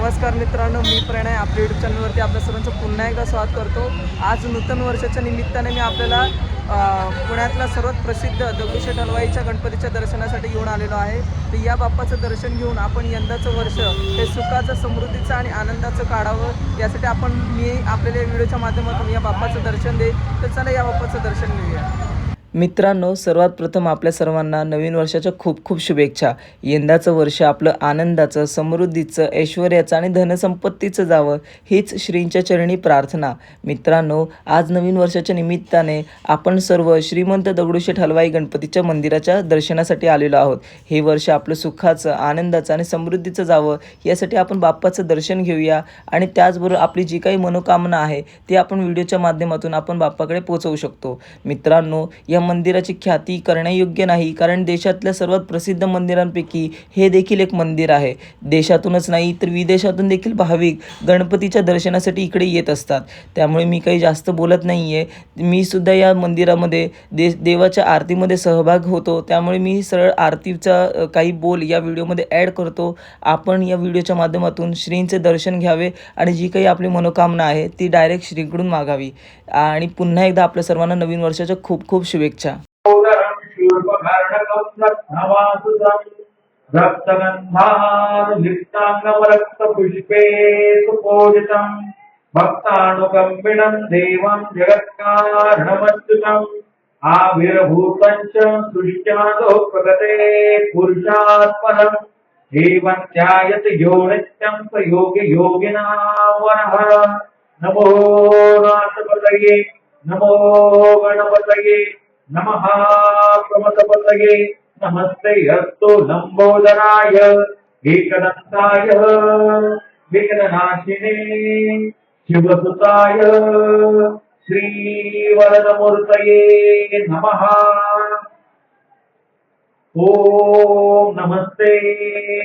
नमस्कार मित्रांनो मी प्रणय. आपल्या यूट्यूब चॅनलवरती आपल्या सर्वांचं पुन्हा एकदा स्वागत करतो. आज नूतन वर्षाच्या निमित्ताने मी आपल्याला पुण्यातल्या पुण्यातला सर्वात प्रसिद्ध दगडूशेठ हलवाईच्या गणपतीच्या दर्शनासाठी घेऊन आलेलो आहे. तर या बाप्पाचं दर्शन घेऊन आपण यंदाचं वर्ष हे सुखाचं समृद्धीचं आणि आनंदाचं काढावं यासाठी आपण मी आपल्याला या व्हिडिओच्या माध्यमातून या बाप्पाचं दर्शन दे तर चला या बाप्पाचं दर्शन घेऊया. मित्रांनो सर्वात प्रथम आपल्या सर्वांना नवीन वर्षाच्या खूप खूप शुभेच्छा. यंदाचं वर्ष आपलं आनंदाचं समृद्धीचं ऐश्वर्याचं आणि धनसंपत्तीचं जावं हीच श्रींच्या चरणी प्रार्थना. मित्रांनो आज नवीन वर्षाच्या निमित्ताने आपण सर्व श्रीमंत दगडूशेठ हलवाई गणपतीच्या मंदिराच्या दर्शनासाठी आलेलो आहोत. हे वर्ष आपलं सुखाचं आनंदाचं आणि समृद्धीचं जावं यासाठी आपण बाप्पाचं दर्शन घेऊया आणि त्याचबरोबर आपली जी काही मनोकामना आहे ती आपण व्हिडिओच्या माध्यमातून आपण बाप्पाकडे पोचवू शकतो. मित्रांनो या मंदिराची ख्याती करण्यायोग्य नाही कारण देशातल्या सर्वात प्रसिद्ध मंदिरांपैकी हे देखील एक मंदिर आहे. देशातूनच नाही तर विदेशातून देखील भाविक गणपतीच्या दर्शनासाठी इकडे येत असतात. त्यामुळे मी काही जास्त बोलत नाही आहे मी सुद्धा या मंदिरामध्ये दे देवाच्या आरतीमध्ये सहभाग होतो. त्यामुळे मी सरळ आरतीचा काही बोल या व्हिडिओमध्ये ॲड करतो. आपण या व्हिडिओच्या माध्यमातून श्रींचे दर्शन घ्यावे आणि जी काही आपली मनोकामना आहे ती डायरेक्ट श्रीकडून मागावी. आणि पुन्हा एकदा आपल्या सर्वांना नवीन वर्षाच्या खूप खूप शुभेच्छा. उदरं शूर्पकर्णकं रत्नवासुदं रक्तगन्धानुलिप्ताङ्गमरक्तपुष्पे सुपूजितं भक्तानुकम्बिनं देवं जगत्कारणमच्युतम् आविर्भूतं च सृष्ट्यादो प्रगते पुरुषात् परम् एवं ध्यायत यो नित्यं स योगि योगिनावनः नमो राष्ट्रपतये नमो गणपतये नमः प्रमथपतये नमस्ते अस्तु लम्बोदराय एकदन्ताय विघ्ननाशिने शिवसुताय श्रीवरदमूर्तये नमः ॐ नमस्ते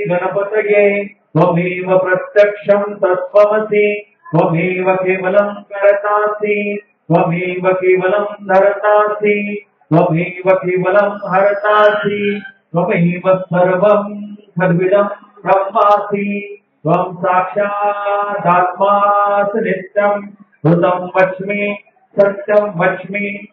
गणपतये त्वमेव प्रत्यक्षं तत्त्वमसि त्वमेव केवलं करतासि त्वमेव केवलं धरतासि त्वमेव केवलं हरतासि त्वमेव सर्वं खद्विदं ब्रह्मासि त्वं साक्षादात्मासि नित्यं हृतं वच्मि सत्यं वच्मि